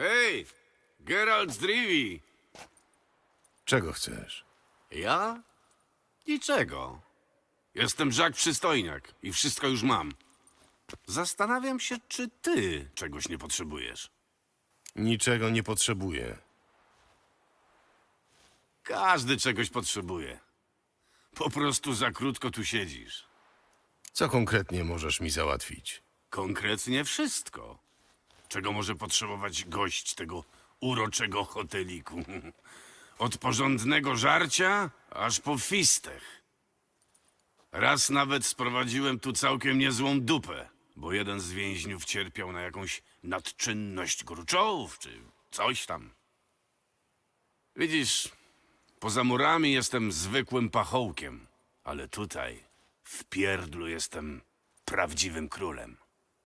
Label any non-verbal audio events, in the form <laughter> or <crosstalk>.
Hej, Geralt z Rivi. Czego chcesz? Ja? Niczego. Jestem Jack Przystojniak i wszystko już mam. Zastanawiam się, czy ty czegoś nie potrzebujesz. Niczego nie potrzebuję. Każdy czegoś potrzebuje. Po prostu za krótko tu siedzisz. Co konkretnie możesz mi załatwić? Konkretnie wszystko. Czego może potrzebować gość tego uroczego hoteliku. <laughs> Od porządnego żarcia aż po fistech. Raz nawet sprowadziłem tu całkiem niezłą dupę, bo jeden z więźniów cierpiał na jakąś nadczynność gruczołów czy coś tam. Widzisz, poza murami jestem zwykłym pachołkiem, ale tutaj w pierdlu jestem prawdziwym królem.